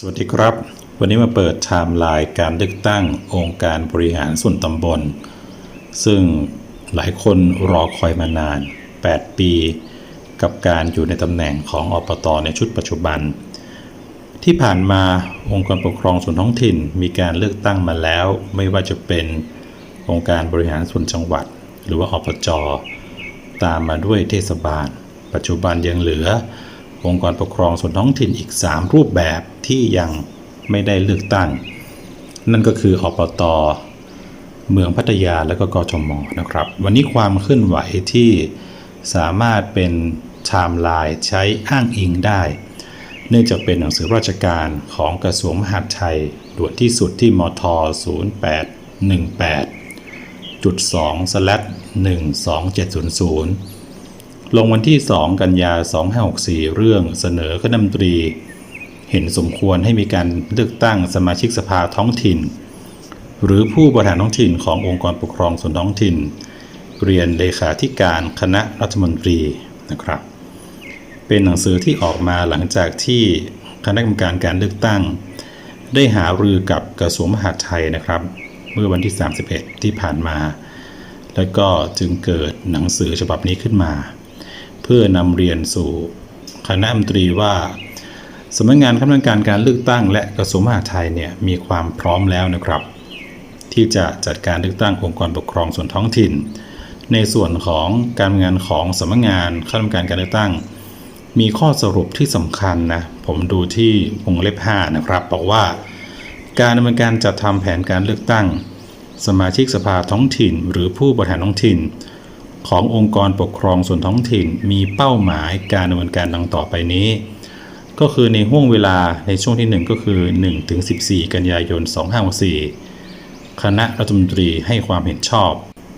สวัสดีครับ วันนี้มาเปิดไทม์ไลน์การเลือกตั้งองค์การบริหารส่วนตำบล ซึ่งหลายคนรอคอยมานาน 8 ปี กับการอยู่ในตำแหน่งของอปตในชุดปัจจุบัน ที่ผ่านมาองค์กรปกครองส่วนท้องถิ่นมีการเลือกตั้งมาแล้ว ไม่ว่าจะเป็นองค์การบริหารส่วนจังหวัด หรือว่าอปจตามมาด้วยเทศบาล ปัจจุบันยังเหลือ องค์กรปกครองส่วนท้องถิ่นอีก 3 รูปแบบที่ยังไม่ได้เลือกตั้ง นั่นก็คืออปตเมืองพัทยาและก็กทมนะครับ วันนี้ความเคลื่อนไหวที่สามารถเป็นไทม์ไลน์ใช้อ้างอิงได้ เนื่องจากเป็นหนังสือราชการของกระทรวงมหาดไทยด่วนที่สุดที่มท .0818.2/12700 ลงวันที่ 2 กันยา 2564 เรื่องเสนอคณะรัฐมนตรี เห็นสมควรให้มีการเลือกตั้งสมาชิกสภาท้องถิ่น หรือผู้บริหารท้องถิ่นขององค์กรปกครองส่วนท้องถิ่น เรียนเลขาธิการคณะรัฐมนตรีนะครับ เป็นหนังสือที่ออกมาหลังจากที่คณะกรรมการการเลือกตั้ง ได้หารือกับกระทรวงมหาดไทยนะครับ เมื่อวันที่ 31 ที่ผ่านมา แล้วก็จึงเกิดหนังสือฉบับนี้ขึ้นมา เพื่อนำเรียนสู่คณะมนตรีว่าสำนักงานคณะกรรมการการเลือกตั้ง และกระทรวงมหาดไทยเนี่ยมีความพร้อมแล้วนะครับ ที่จะจัดการเลือกตั้งองค์กรปกครองส่วนท้องถิ่น ในส่วนของการงานของสำนักงานคณะกรรมการการเลือกตั้ง มีข้อสรุปที่สำคัญนะผมดูที่วงเล็บ5นะครับบอกว่า การดำเนินการจัดทำแผนการเลือกตั้ง สมาชิกสภาท้องถิ่น หรือผู้บริหารท้องถิ่น ขององค์กรปกครองส่วนท้องถิ่นมีเป้าหมายการดำเนินการดังต่อไปนี้ ก็คือในห่วงเวลาในช่วงที่ 1 ก็คือ1ถึง14 กันยายน 2564 คณะรัฐมนตรีให้ความเห็นชอบ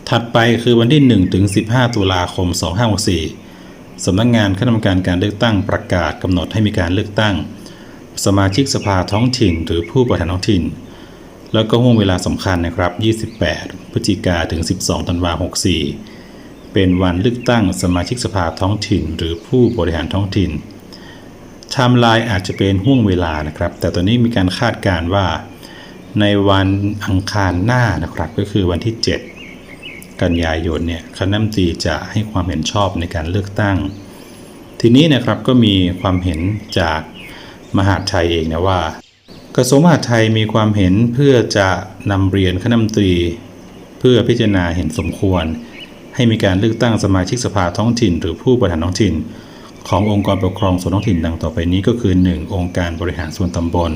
ถัดไปคือวันที่1ถึง15 ตุลาคม 2564 สำนักงงานคณะกรรมการการเลือกตั้งประกาศกำหนดให้มีการเลือกตั้ง สมาชิกสภาท้องถิ่น หรือผู้บริหารท้องถิ่น แล้วก็ห่วงเวลาสำคัญนะครับ 28 พฤศจิกาถึง 12 ธันวาคม 64 เป็นวันเลือกตั้งสมาชิกสภาท้องถิ่น หรือผู้บริหารท้องถิ่นไทม์ไลน์อาจจะเป็นห่วงเวลานะครับ แต่ตอนนี้มีการคาดการณ์ว่า ในวันอังคารหน้านะครับก็คือวันที่ 7 กันยายนเนี่ยคณะมนตรีจะให้ความเห็นชอบในการเลือกตั้ง ทีนี้นะครับก็มีความเห็นจากมหาดไทยเองนะว่า กระทรวงมหาดไทยมีความเห็นเพื่อจะนำเรียนคณะมนตรี เพื่อพิจารณาเห็นสมควร ให้มีการเลือกตั้งสมาชิกสภาท้องถิ่น หรือผู้บริหารท้องถิ่น ขององค์กรปกครองส่วนท้องถิ่นดังต่อไปนี้ก็คือ 1. องค์การบริหารส่วนตำบล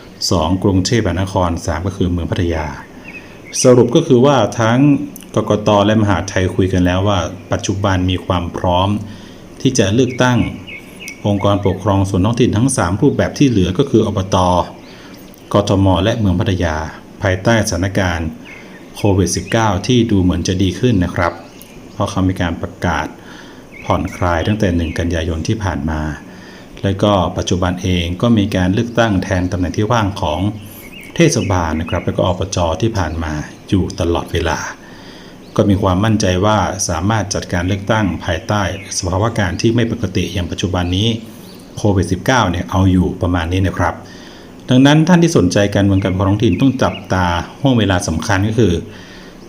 2. กรุงเทพมหานคร 3 ก็คือเมืองพัทยา สรุปก็คือว่าทั้งกกตและมหาไทยคุยกันแล้วว่า ปัจจุบันมีความพร้อม ที่จะเลือกตั้ง องค์กรปกครองส่วนท้องถิ่นทั้ง 3 รูปแบบที่เหลือก็คืออบตกทม และเมืองพัทยา ภายใต้สถานการณ์โควิด -19 ที่ดูเหมือนจะดีขึ้นนะครับ เพราะเขามีการประกาศผ่อนคลายตั้งแต่ 1 กันยายนที่ผ่านมา และก็ปัจจุบันเองก็มีการเลือกตั้งแทนตำแหน่งที่ว่างของเทศบาลนะครับ และก็อปจที่ผ่านมาอยู่ตลอดเวลา ก็มีความมั่นใจว่าสามารถจัดการเลือกตั้งภายใต้สภาวะการที่ไม่ปกติอย่างปัจจุบันนี้โควิด -19 เนี่ยเอาอยู่ประมาณนี้นะครับ ดังนั้นท่านที่สนใจการเมืองการปกครองท้องถิ่นต้องจับตาห่วงเวลาสำคัญก็คือ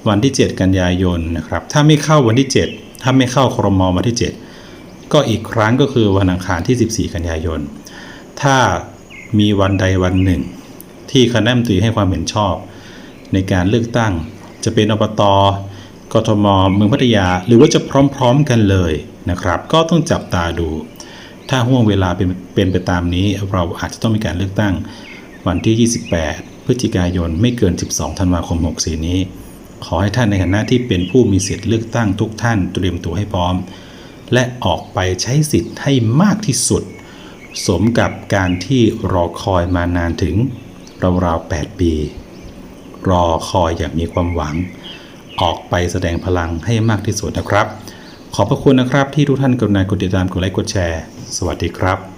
วันที่ 7 กันยายนนะครับ ถ้าไม่เข้าวันที่ 7 ถ้าไม่เข้าครมวันที่ 7 ก็อีกครั้งก็คือวันอังคารที่ 14 กันยายน ถ้ามีวันใดวันหนึ่ง ที่คณะรัฐมนตรีให้ความเห็นชอบ ในการเลือกตั้ง จะเป็นอบตกทมเมืองพัทยา หรือว่าจะพร้อมๆกันเลยนะครับ ก็ต้องจับตาดู ถ้าห่วงเวลาเป็นเป็นไปตามนี้ เราอาจจะต้องมีการเลือกตั้งวันที่ 28 พฤศจิกายนไม่เกิน 12 ธันวาคม 64 นี้ ขอให้ท่านในฐานะที่เป็นผู้มีสิทธิ์เลือกตั้งทุกท่านเตรียมตัวให้พร้อม และออกไปใช้สิทธิ์ให้มากที่สุด สมกับการที่รอคอยมานานถึงราวๆ8ปี รอคอยอย่างมีความหวัง ออกไปแสดงพลังให้มากที่สุดนะครับ ขอบพระคุณนะครับที่ทุกท่านกรุณากดติดตามกดไลค์กดแชร์ สวัสดีครับ